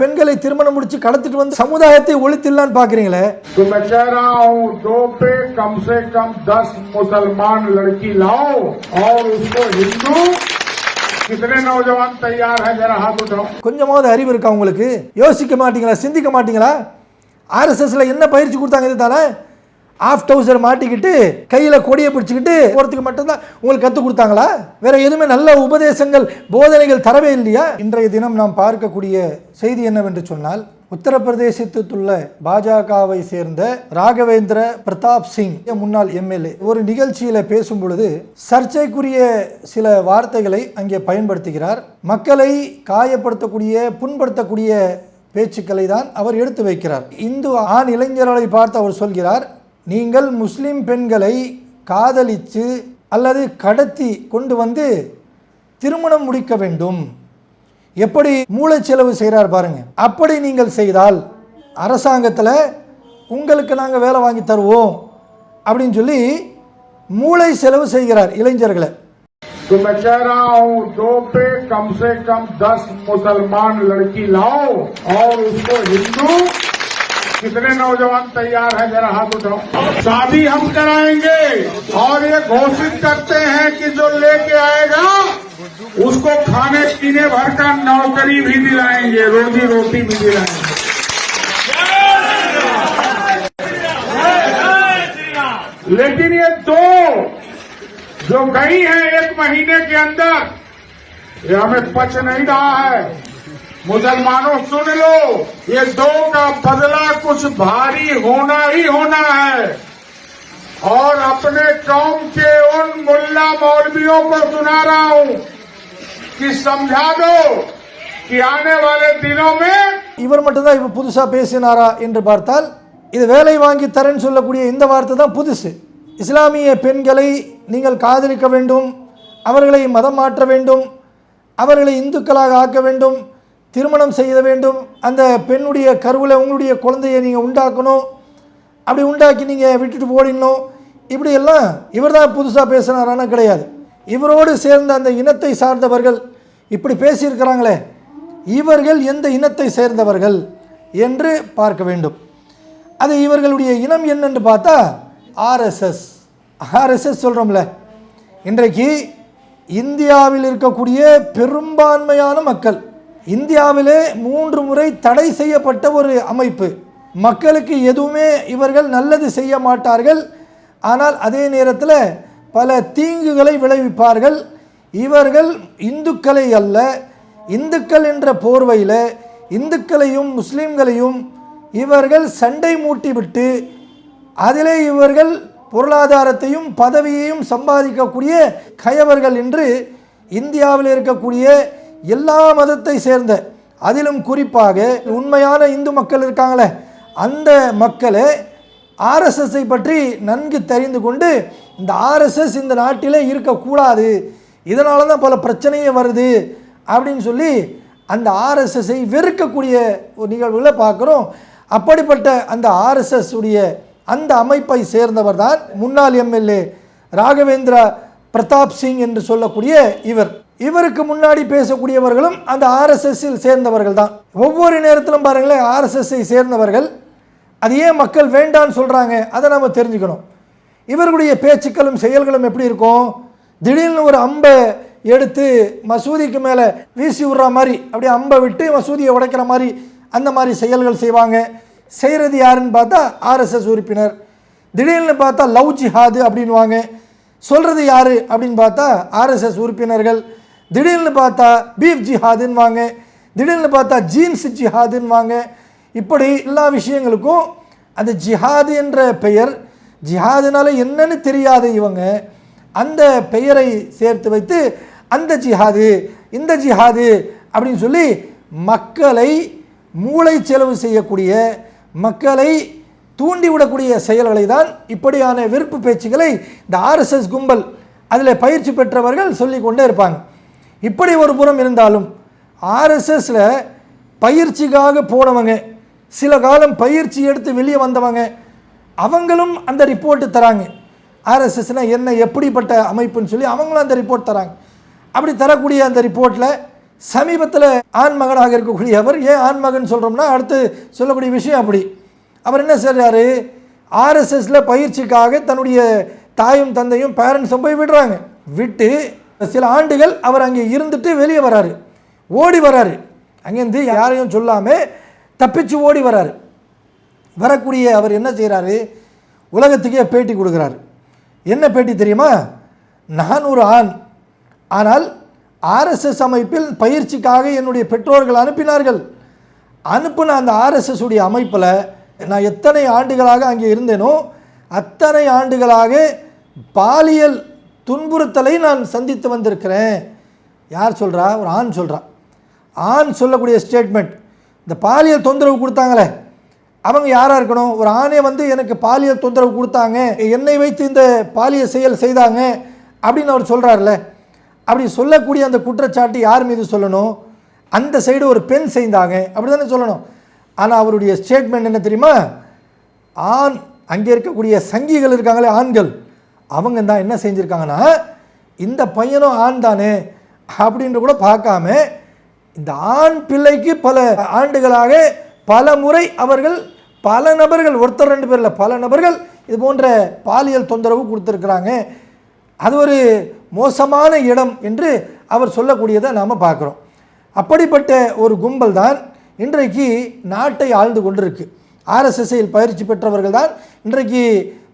பெண்களை திருமணம் முடிச்சு கடத்திட்டு வந்து சமுதாயத்தை ஒழித்திடலான்னு பாக்குறீங்களே तो मैं कह रहा हूँ दो पे कम से कम दस मुसलमान लड़की लाओ और उसको हिंदू कितने नौजवान तैयार हैं जरा हाथ उठाओ கொஞ்சமாவது அறிவு இருக்கா உங்களுக்கு யோசிக்க மாட்டீங்களா சிந்திக்க மாட்டீங்களா ஆர்எஸ்எஸ்ல என்ன பயிற்சி கொடுத்தாங்க இது தானே ஆஃப் டவுசர் மாட்டிக்கிட்டு கையில் கொடியை பிடிச்சிக்கிட்டு போகிறதுக்கு மட்டும்தான் உங்களுக்கு கற்றுக் கொடுத்தாங்களா? வேற எதுவுமே நல்ல உபதேசங்கள் போதனைகள் தரவே இல்லையா? இன்றைய தினம் நாம் பார்க்கக்கூடிய செய்தி என்னவென்று சொன்னால் உத்தரப்பிரதேசத்துள்ள பாஜகவை சேர்ந்த ராகவேந்திர பிரதாப் சிங் முன்னாள் எம்எல்ஏ. ஒரு நிகழ்ச்சியில் பேசும் பொழுது சர்ச்சைக்குரிய சில வார்த்தைகளை அங்கே பயன்படுத்துகிறார். மக்களை காயப்படுத்தக்கூடிய புண்படுத்தக்கூடிய பேச்சுக்களை தான் அவர் எடுத்து வைக்கிறார். இந்து ஆண் இளைஞர்களை பார்த்து அவர் சொல்கிறார். நீங்கள் முஸ்லிம் பெண்களை காதலித்து அல்லது கடத்தி கொண்டு வந்து திருமணம் முடிக்க வேண்டும் எப்படி மூளைச்செலவு செய்கிறார் பாருங்க அப்படி நீங்கள் செய்தால் அரசாங்கத்தில் உங்களுக்கு நாங்கள் வேலை வாங்கி தருவோம் அப்படின்னு சொல்லி மூளை செலவு செய்கிறார் இளைஞர்களை तो मैं कह रहा हूँ दो पे कम से कम दस मुसलमान लड़की लाओ और उसको हिंदू कितने नौजवान तैयार हैं जरा हाथ उठाओ। शादी हम कराएँगे और ये घोषित करते हैं कि जो लेके आएगा, उसको खाने पीने भर का नौकरी भी दिलाएँगे, रोजी रोटी भी दिलाएँगे। लेकिन ये दो जो गई है एक महीने के अंदर, ये हमें पच नहीं रहा है। मुसलमानों सुन लो ये दो का बदला कुछ भारी होना ही होना है और अपने कौम के उन मुल्ला मौलवियों को सुना रहा हूं कि समझा दो कि आने वाले दिनों में இவர் மட்டும்தான் இப்போ புதுசாக பேசினாரா என்று பார்த்தால் இது வேலை வாங்கி தரேன்னு சொல்லக்கூடிய இந்த வார்த்தை தான் புதுசு இஸ்லாமிய பெண்களை நீங்கள் காதலிக்க வேண்டும் அவர்களை மதம் மாற்ற வேண்டும் அவர்களை இந்துக்களாக ஆக்க வேண்டும் திருமணம் செய்ய வேண்டும். அந்த பெண்ணுடைய கருவில் உங்களுடைய குழந்தையை நீங்கள் உண்டாக்கணும். அப்படி உண்டாக்கி நீங்கள் விட்டுட்டு போடணும் இப்படியெல்லாம் இவர் தான் புதுசாக பேசுனாரானா கிடையாது. இவரோடு சேர்ந்த அந்த இனத்தை சார்ந்தவர்கள் இப்படி பேசியிருக்கிறாங்களே. இவர்கள் எந்த இனத்தை சேர்ந்தவர்கள் என்று பார்க்க வேண்டும். அது இவர்களுடைய இனம் என்னென்று பார்த்தா ஆர்எஸ்எஸ் ஆர்எஸ்எஸ் சொல்கிறோம்ல இன்றைக்கு இந்தியாவில் இருக்கக்கூடிய பெரும்பான்மையான மக்கள் இந்தியாவிலே மூன்று முறை தடை செய்யப்பட்ட ஒரு அமைப்பு. மக்களுக்கு எதுவுமே இவர்கள் நல்லது செய்ய மாட்டார்கள். ஆனால் அதே நேரத்தில் பல தீங்குகளை விளைவிப்பார்கள். இவர்கள் இந்துக்களை அல்ல இந்துக்கள் என்ற போர்வையில் இந்துக்களையும் முஸ்லீம்களையும் இவர்கள் சண்டை மூட்டிவிட்டு அதிலே இவர்கள் பொருளாதாரத்தையும் பதவியையும் சம்பாதிக்கக்கூடிய கயவர்கள் என்று இந்தியாவில் இருக்கக்கூடிய எல்லா மதத்தை சேர்ந்த அதிலும் குறிப்பாக உண்மையான இந்து மக்கள் இருக்காங்களே அந்த மக்களே ஆர்எஸ்எஸ்ஸை பற்றி நன்கு தெரிந்து கொண்டு இந்த ஆர்எஸ்எஸ் இந்த நாட்டிலே இருக்கக்கூடாது இதனால தான் பல பிரச்சனையே வருது அப்படின்னு சொல்லி அந்த ஆர்எஸ்எஸ்ஸை வெறுக்கக்கூடிய ஒரு நிகழ்வுகளை பார்க்குறோம். அப்படிப்பட்ட அந்த ஆர்எஸ்எஸ் உடைய அந்த அமைப்பை சேர்ந்தவர் தான் முன்னாள் எம்எல்ஏ ராகவேந்திரா பிரதாப் சிங் என்று சொல்லக்கூடிய இவர். இவருக்கு முன்னாடி பேசக்கூடியவர்களும் அந்த ஆர்எஸ்எஸ்ஸில் சேர்ந்தவர்கள் தான் ஒவ்வொரு நேரத்திலும் பாருங்களேன் ஆர்எஸ்எஸ்ஸை சேர்ந்தவர்கள். அது ஏன் மக்கள் வேண்டான்னு சொல்கிறாங்க அதை நம்ம தெரிஞ்சுக்கணும். இவர்களுடைய பேச்சுக்களும் செயல்களும் எப்படி இருக்கும்? திடீர்னு ஒரு அம்பை எடுத்து மசூதிக்கு மேலே வீசி விடுற மாதிரி அப்படியே அம்பை விட்டு மசூதியை உடைக்கிற மாதிரி அந்த மாதிரி செயல்கள் செய்வாங்க. செய்கிறது யாருன்னு பார்த்தா ஆர்எஸ்எஸ் உறுப்பினர். திடீர்னு பார்த்தா லவ் ஜிஹாது அப்படின்வாங்க சொல்கிறது யார் அப்படின்னு பார்த்தா ஆர்எஸ்எஸ் உறுப்பினர்கள். திடீர்னு பார்த்தா பீஃப் ஜிஹாதுன்னுவாங்க திடீர்னு பார்த்தா ஜீன்ஸ் ஜிஹாதுன்னு வாங்க. இப்படி எல்லா விஷயங்களுக்கும் அந்த ஜிஹாது என்ற பெயர் ஜிஹாதுனால என்னன்னு தெரியாத இவங்க அந்த பெயரை சேர்த்து வைத்து அந்த ஜிஹாது இந்த ஜிஹாது அப்படின்னு சொல்லி மக்களை மூளை செலவு செய்யக்கூடிய மக்களை தூண்டிவிடக்கூடிய செயல்களை தான் இப்படியான வெறுப்பு பேச்சுக்களை இந்த ஆர்எஸ்எஸ் கும்பல் அதில் பயிற்சி பெற்றவர்கள் சொல்லிக்கொண்டே இருப்பாங்க. இப்படி ஒரு புறம் இருந்தாலும் ஆர்எஸ்எஸில் பயிற்சிக்காக போனவங்க சில காலம் பயிற்சி எடுத்து வெளியே வந்தவங்க அவங்களும் அந்த ரிப்போர்ட்டு தராங்க. ஆர்எஸ்எஸ்னால் என்ன எப்படிப்பட்ட அமைப்புன்னு சொல்லி அவங்களும் அந்த ரிப்போர்ட் தராங்க. அப்படி தரக்கூடிய அந்த ரிப்போர்ட்டில் சமீபத்தில் ஆண் மகனாக இருக்கக்கூடியவர் ஏன் ஆண் மகன் சொல்கிறோம்னா அடுத்து சொல்லக்கூடிய விஷயம் அப்படி. அவர் என்ன செய்கிறாரு ஆர்எஸ்எஸில் பயிற்சிக்காக தன்னுடைய தாயும் தந்தையும் பேரண்ட்ஸும் போய் விடுறாங்க. விட்டு சில ஆண்டுகள் அவர் அங்கே இருந்துட்டு வெளியே வராரு. ஓடி வராரு. அங்கேருந்து யாரையும் சொல்லாமல் தப்பிச்சு ஓடி வராரு. வரக்கூடிய அவர் என்ன செய்கிறாரு உலகத்துக்கே பேட்டி கொடுக்குறாரு. என்ன பேட்டி தெரியுமா? நான் ஒரு ஆண். ஆனால் ஆர்எஸ்எஸ் அமைப்பில் பயிற்சிக்காக என்னுடைய பெற்றோர்கள் அனுப்பினார்கள். அனுப்பின அந்த ஆர்எஸ்எஸ் உடைய அமைப்பில் நான் எத்தனை ஆண்டுகளாக அங்கே இருந்தேனோ அத்தனை ஆண்டுகளாக பாலியல் துன்புறுத்தலை நான் சந்தித்து வந்திருக்கிறேன். யார் சொல்கிறா ஒரு ஆண் சொல்கிறா ஆண் சொல்லக்கூடிய ஸ்டேட்மெண்ட் இந்த பாலியல் தொந்தரவு கொடுத்தாங்களே. அவங்க யாராக இருக்கணும்? ஒரு ஆணே வந்து எனக்கு பாலியல் தொந்தரவு கொடுத்தாங்க. என்னை வைத்து இந்த பாலியல் செயல் செய்தாங்க அப்படின்னு அவர் சொல்கிறார்ல அப்படி சொல்லக்கூடிய அந்த குற்றச்சாட்டு யார் மீது சொல்லணும்? அந்த சைடு ஒரு பெண் செய்தாங்க. அப்படி தானே சொல்லணும். ஆனால் அவருடைய ஸ்டேட்மெண்ட் என்ன தெரியுமா? ஆண் அங்கே இருக்கக்கூடிய சங்கிகள் இருக்காங்களே ஆண்கள். அவங்க தான் என்ன செஞ்சுருக்காங்கன்னா இந்த பையனும் ஆண் தானே அப்படின்ற கூட பார்க்காம இந்த ஆண் பிள்ளைக்கு பல ஆண்டுகளாக பல முறை அவர்கள் பல நபர்கள் ஒருத்தர் ரெண்டு பேரில் பல நபர்கள் இது போன்ற பாலியல் தொந்தரவு கொடுத்துருக்குறாங்க. அது ஒரு மோசமான இடம் என்று அவர் சொல்லக்கூடியதை நாம் பார்க்குறோம். அப்படிப்பட்ட ஒரு கும்பல் தான் இன்றைக்கு நாட்டை ஆழ்ந்து கொண்டிருக்கு. ஆர்எஸ்எஸ்ஐயில் பயிற்சி பெற்றவர்கள் தான் இன்றைக்கு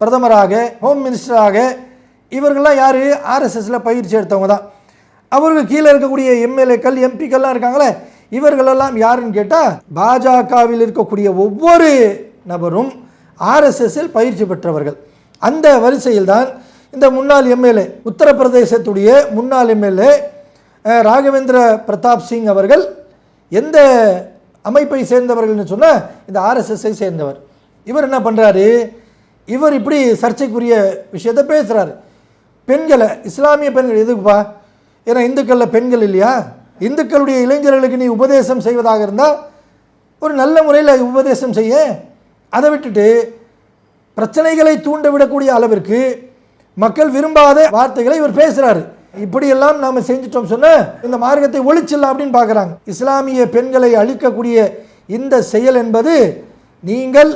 பிரதமராக ஹோம் மினிஸ்டராக இவர்கள்லாம் யார்? ஆர்எஸ்எஸில் பயிற்சி எடுத்தவங்க தான். அவருக்கு கீழே இருக்கக்கூடிய எம்எல்ஏக்கள் எம்பிக்கள்லாம் இருக்காங்களே இவர்களெல்லாம் யாருன்னு கேட்டால் பாஜகவில் இருக்கக்கூடிய ஒவ்வொரு நபரும் ஆர்எஸ்எஸில் பயிற்சி பெற்றவர்கள். அந்த வரிசையில் தான் இந்த முன்னாள் எம்எல்ஏ உத்தரப்பிரதேசத்துடைய முன்னாள் எம்எல்ஏ ராகவேந்திர பிரதாப் சிங் அவர்கள் எந்த அமைப்பை சேர்ந்தவர்கள்னு சொன்னால் இந்த ஆர்எஸ்எஸ்ஸை சேர்ந்தவர். இவர் என்ன பண்ணுறாரு இவர் இப்படி சர்ச்சைக்குரிய விஷயத்தை பேசுகிறாரு பெண்களை இஸ்லாமிய பெண்கள் எதுக்குப்பா? ஏன்னா இந்துக்களில் பெண்கள் இல்லையா? இந்துக்களுடைய இளைஞர்களுக்கு நீ உபதேசம் செய்வதாக இருந்தால் ஒரு நல்ல முறையில் உபதேசம் செய்ய. அதை விட்டுட்டு பிரச்சனைகளை தூண்ட விடக்கூடிய அளவிற்கு மக்கள் விரும்பாத வார்த்தைகளை இவர் பேசுகிறாரு இப்படியெல்லாம் நாம் செஞ்சிட்டோம் சொன்ன இந்த மார்க்கத்தை ஒழிச்சிடலாம் அப்படின்னு பார்க்குறாங்க. இஸ்லாமிய பெண்களை அழிக்கக்கூடிய இந்த செயல் என்பது நீங்கள்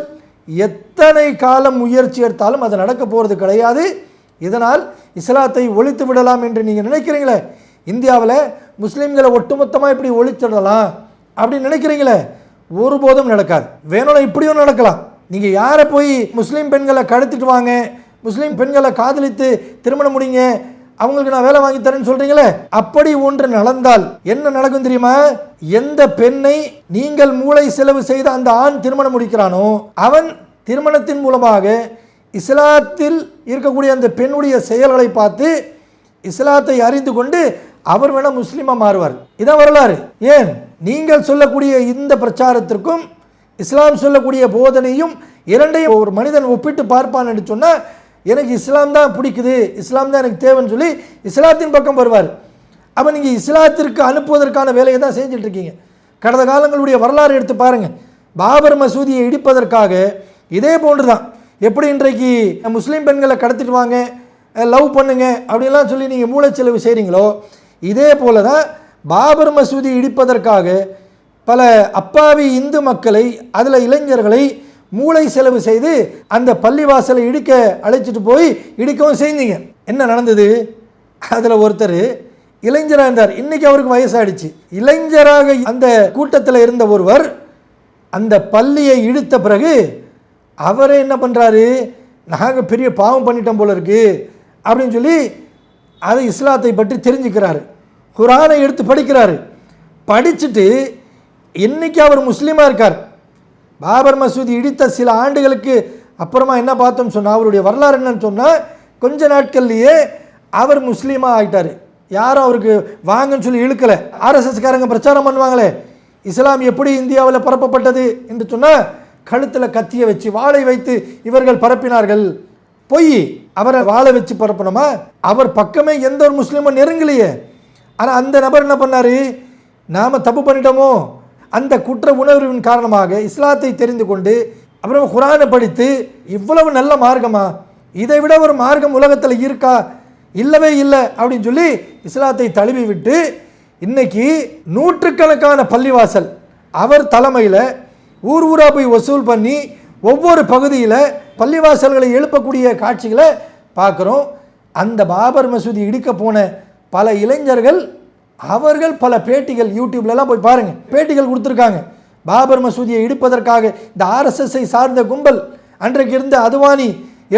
எத்தனை காலம் முயற்சி எடுத்தாலும் அது நடக்க போகிறது கிடையாது. இதனால் இஸ்லாத்தை ஒழித்து விடலாம் என்று நீங்கள் நினைக்கிறீங்களே? இந்தியாவில் முஸ்லீம்களை ஒட்டுமொத்தமாக இப்படி ஒழிச்சிடலாம் அப்படின்னு நினைக்கிறீங்களே? ஒருபோதும் நடக்காது. வேணும்னா இப்படியும் நடக்கலாம். நீங்கள் யாரை போய் முஸ்லீம் பெண்களை கடத்திட்டு வாங்க முஸ்லீம் பெண்களை காதலித்து திருமணம் முடிங்க அவங்களுக்கு நான் வேலை வாங்கி தரேன்னு சொல்றீங்களே? அப்படி ஒன்று நடந்தால் என்ன நடக்கும் தெரியுமா? எந்த பெண்ணை நீங்கள் மூளை செலவு செய்து அந்த ஆண் திருமணம் முடிக்கிறானோ அவன் திருமணத்தின் மூலமாக இஸ்லாத்தில் இருக்கக்கூடிய அந்த பெண்ணுடைய செயல்களை பார்த்து இஸ்லாத்தை அறிந்து கொண்டு அவர் வேணா முஸ்லீமாக மாறுவார். இதான் வரலாறு. ஏன்? நீங்கள் சொல்லக்கூடிய இந்த பிரச்சாரத்திற்கும் இஸ்லாம் சொல்லக்கூடிய போதனையும் இரண்டையும் ஒரு மனிதன் ஒப்பிட்டு பார்ப்பான் என்று சொன்னால் எனக்கு இஸ்லாம் தான் பிடிக்குது இஸ்லாம் தான் எனக்கு தேவைன்னு சொல்லி இஸ்லாத்தின் பக்கம் வருவார். அப்போ நீங்கள் இஸ்லாத்திற்கு அனுப்புவதற்கான வேலையை தான் செஞ்சுட்டு இருக்கீங்க. கடந்த காலங்களுடைய வரலாறு எடுத்து பாருங்கள் பாபர் மசூதியை இடிப்பதற்காக இதே போன்று தான் எப்படி இன்றைக்கு முஸ்லீம் பெண்களை கடத்திட்டு வாங்க லவ் பண்ணுங்க அப்படின்லாம் சொல்லி நீங்கள் மூளைச்செலவு செய்கிறீங்களோ இதே போல தான் பாபர் மசூதி இடிப்பதற்காக பல அப்பாவி இந்து மக்களை அதில் இளைஞர்களை மூளை செலவு செய்து அந்த பள்ளிவாசலை இடிக்க அழைச்சிட்டு போய் இடிக்கவும் செய்தீங்க என்ன நடந்தது? அதில் ஒருத்தர் இளைஞராக இருந்தார். இன்னைக்கு அவருக்கு வயசாகிடுச்சு இளைஞராக அந்த கூட்டத்தில் இருந்த ஒருவர் அந்த பள்ளியை இழுத்த பிறகு அவரே என்ன பண்ணுறாரு நாங்கள் பெரிய பாவம் பண்ணிட்டோம் போல இருக்கு அப்படின்னு சொல்லி அது இஸ்லாத்தை பற்றி தெரிஞ்சுக்கிறாரு. குரானை எடுத்து படிக்கிறாரு. படிச்சுட்டு இன்னைக்கு அவர் முஸ்லீமாக இருக்கார். பாபர் மசூதி இடித்த சில ஆண்டுகளுக்கு அப்புறமா என்ன பார்த்தோம் சொன்னால் அவருடைய வரலாறு என்னன்னு சொன்னால் கொஞ்ச நாட்கள்லேயே அவர் முஸ்லீமாக ஆகிட்டார் யாரும் அவருக்கு வாங்கன்னு சொல்லி இழுக்கலை. ஆர்எஸ்எஸ்காரங்க பிரச்சாரம் பண்ணுவாங்களே இஸ்லாம் எப்படி இந்தியாவில் பரப்பப்பட்டது என்று சொன்னால் கழுத்தில் கத்தியை வச்சு வாளை வைத்து இவர்கள் பரப்பினார்கள். பொய். அவரை வாழை வச்சு பரப்பணுமா? அவர் பக்கமே எந்த ஒரு முஸ்லீமும் நெருங்கலையே. ஆனால் அந்த நபர் என்ன பண்ணார்? நாம் தப்பு பண்ணிட்டோமோ? அந்த குற்ற உணர்வின் காரணமாக இஸ்லாத்தை தெரிந்து கொண்டு அப்புறம் குரானை படித்து இவ்வளவு நல்ல மார்க்கமா? இதை விட ஒரு மார்க்கம் உலகத்தில் இருக்கா? இல்லவே இல்லை அப்படின்னு சொல்லி இஸ்லாத்தை தழுவி விட்டு இன்னைக்கு நூற்றுக்கணக்கான பள்ளிவாசல் அவர் தலைமையில் ஊர் ஊரா போய் வசூல் பண்ணி ஒவ்வொரு பகுதியில் பள்ளிவாசல்களை எழுப்பக்கூடிய காட்சிகளை பார்க்குறோம். அந்த பாபர் மசூதி இடிக்க போன பல இளைஞர்கள் அவர்கள் பல பேட்டிகள் யூடியூப்லலாம் போய் பாருங்கள் பேட்டிகள் கொடுத்துருக்காங்க. பாபர் மசூதியை இடிப்பதற்காக இந்த ஆர்எஸ்எஸ்ஐ சார்ந்த கும்பல் அன்றைக்கு இருந்த அதுவானி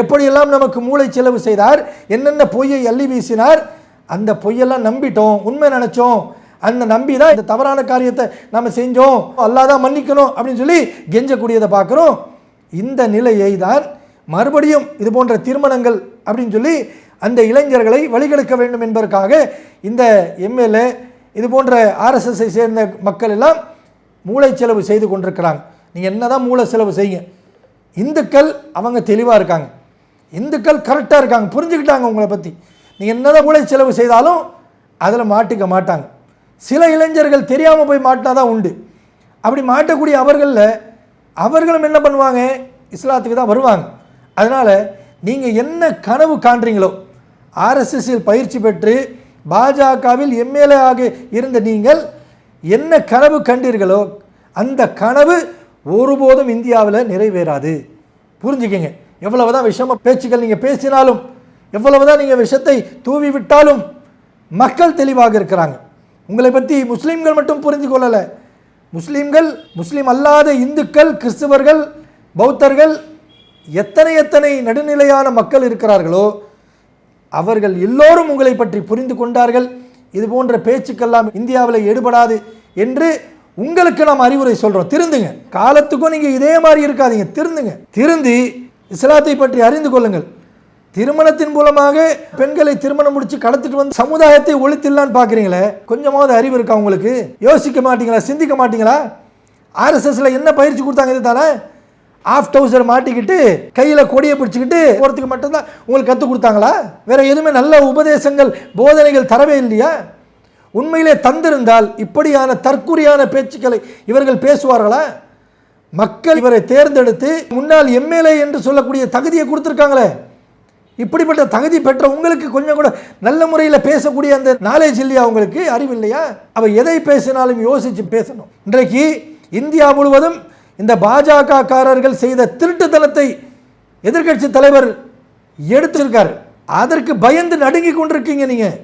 எப்படியெல்லாம் நமக்கு மூளை செலவு செய்தார் என்னென்ன பொய்யை அள்ளி வீசினார் அந்த பொய்யெல்லாம் நம்பிட்டோம். உண்மை நினச்சோம். அந்த நம்பி தான் இந்த தவறான காரியத்தை நம்ம செஞ்சோம். அல்லாதான் மன்னிக்கணும் அப்படின்னு சொல்லி கெஞ்சக்கூடியதை பார்க்குறோம். இந்த நிலையை தான் மறுபடியும் இது போன்ற திருமணங்கள் அப்படின்னு சொல்லி அந்த இளைஞர்களை வழிகெடுக்க வேண்டும் என்பதற்காக இந்த எம்எல்ஏ இது போன்ற ஆர்எஸ்எஸ்ஐ சேர்ந்த மக்கள் எல்லாம் மூளை செலவு செய்து கொண்டிருக்கிறாங்க. நீங்கள் என்ன தான் மூளை செலவு செய்யுங்க. இந்துக்கள் அவங்க தெளிவாக இருக்காங்க. இந்துக்கள் கரெக்டாக இருக்காங்க. புரிஞ்சுக்கிட்டாங்க உங்களை பற்றி நீங்கள் என்னதான் மூளை செலவு செய்தாலும் அதில் மாட்டிக்க மாட்டாங்க. சில இளைஞர்கள் தெரியாமல் போய் மாட்டினா தான் உண்டு. அப்படி மாட்டக்கூடிய அவர்களில் அவர்களும் என்ன பண்ணுவாங்க? இஸ்லாத்துக்கு தான் வருவாங்க. அதனால் நீங்கள் என்ன கனவு காண்றீங்களோ ஆர்எஸ்எஸ்ஸில் பயிற்சி பெற்று பாஜகவில் எம்எல்ஏ ஆக இருந்த நீங்கள் என்ன கனவு கண்டீர்களோ அந்த கனவு ஒருபோதும் இந்தியாவில் நிறைவேறாது. புரிஞ்சுக்கங்க. எவ்வளவுதான் விஷம பேச்சுக்கள் நீங்கள் பேசினாலும் எவ்வளவு தான் நீங்கள் விஷத்தை தூவி விட்டாலும் மக்கள் தெளிவாக இருக்கிறாங்க. உங்களை பற்றி முஸ்லீம்கள் மட்டும் புரிஞ்சு கொள்ளலை. முஸ்லீம்கள் முஸ்லீம் அல்லாத இந்துக்கள் கிறிஸ்துவர்கள் பௌத்தர்கள் எத்தனை எத்தனை நடுநிலையான மக்கள் இருக்கிறார்களோ அவர்கள் எல்லோரும் உங்களை பற்றி புரிந்து கொண்டார்கள். இது போன்ற பேச்சுக்கெல்லாம் இந்தியாவில் எடுபடாது என்று உங்களுக்கு நாம் அறிவுரை சொல்கிறோம் திருந்துங்க. காலத்துக்கும் நீங்கள் இதே மாதிரி இருக்காதீங்க. திருந்துங்க. திருந்தி இஸ்லாத்தை பற்றி அறிந்து கொள்ளுங்கள். திருமணத்தின் மூலமாக பெண்களை திருமணம் முடிச்சு கடத்திட்டு வந்து சமுதாயத்தை ஒழித்திடலான்னு பார்க்குறீங்களே கொஞ்சமாவது அறிவு இருக்கா உங்களுக்கு? யோசிக்க மாட்டீங்களா? சிந்திக்க மாட்டீங்களா? ஆர்எஸ்எஸில் என்ன பயிற்சி கொடுத்தாங்க இது தானே ஆஃப் டவுசர் மாட்டிக்கிட்டு கையில் கொடியை பிடிச்சிக்கிட்டு போகிறதுக்கு மட்டும்தான் உங்களுக்கு கற்றுக் கொடுத்தாங்களா? வேற எதுவுமே நல்ல உபதேசங்கள் போதனைகள் தரவே இல்லையா? உண்மையிலே தந்திருந்தால் இப்படியான தற்குறியான பேச்சுக்களை இவர்கள் பேசுவார்களா? மக்கள் இவரை தேர்ந்தெடுத்து முன்னாள் எம்எல்ஏ என்று சொல்லக்கூடிய தகுதியை கொடுத்துருக்காங்களே. இப்படிப்பட்ட தகுதி பெற்ற உங்களுக்கு கொஞ்சம் கூட நல்ல முறையில் பேசக்கூடிய அந்த நாலேஜ் இல்லையா உங்களுக்கு? அறிவு இல்லையா? அவள் எதை பேசினாலும் யோசித்து பேசணும். இன்றைக்கு இந்தியா முழுவதும் இந்த பாஜக காரர்கள் செய்த திருட்டுத்தனத்தை எதிர்க்கட்சி தலைவர் எடுத்திருக்கார். அதற்கு பயந்து நடுங்கி கொண்டிருக்கீங்க நீங்கள்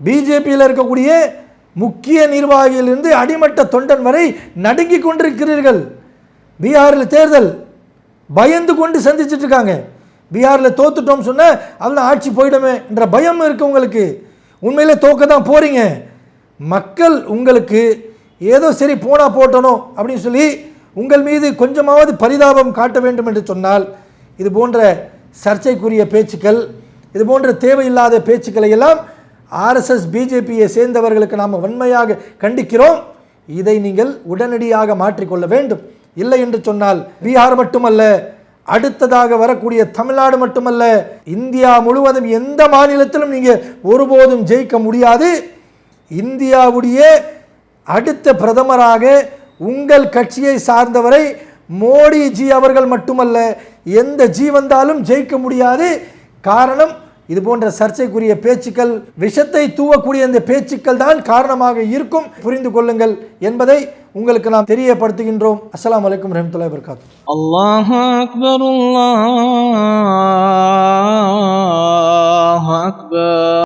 பிஜேபியில் இருக்கக்கூடிய முக்கிய நிர்வாகியிலிருந்து அடிமட்ட தொண்டன் வரை நடுங்கி கொண்டிருக்கிறீர்கள். பீகாரில் தேர்தல் பயந்து கொண்டு சந்திச்சிட்டு இருக்காங்க. பீகாரில் தோத்துட்டோம் சொன்னால் அதில் ஆட்சி போயிடுமே என்ற பயம் இருக்கு உங்களுக்கு. உண்மையிலே தோக்க தான் போகிறீங்க மக்கள் உங்களுக்கு ஏதோ சரி போனால் போட்டணும் அப்படின்னு சொல்லி உங்கள் மீது கொஞ்சமாவது பரிதாபம் காட்ட வேண்டும் என்று சொன்னால் இது போன்ற சர்ச்சைக்குரிய பேச்சுக்கள் இது போன்ற தேவையில்லாத பேச்சுக்களை எல்லாம் ஆர்எஸ்எஸ் பிஜேபியை சேர்ந்தவர்களுக்கு நாம் வன்மையாக கண்டிக்கிறோம். இதை நீங்கள் உடனடியாக மாற்றிக்கொள்ள வேண்டும். இல்லை என்று சொன்னால் பீகார் மட்டுமல்ல அடுத்ததாக வரக்கூடிய தமிழ்நாடு மட்டுமல்ல இந்தியா முழுவதும் எந்த மாநிலத்திலும் நீங்கள் ஒருபோதும் ஜெயிக்க முடியாது. இந்தியாவுடைய அடுத்த பிரதமராக உங்கள் கட்சியை சார்ந்தவரை மோடிஜி அவர்கள் மட்டுமல்ல எந்த ஜி வந்தாலும் ஜெயிக்க முடியாது. காரணம் இது போன்ற சர்ச்சைக்குரிய பேச்சுக்கள் விஷத்தை தூவக்கூடிய இந்த பேச்சுக்கள் தான் காரணமாக இருக்கும். புரிந்து கொள்ளுங்கள் என்பதை உங்களுக்கு நாம் தெரியப்படுத்துகின்றோம். அஸ்லாம் வலைக்கம் ரஹமத்துல்லா வர்காத்து அல்லாஹ் அக்பர் அல்லாஹ் அக்பர்.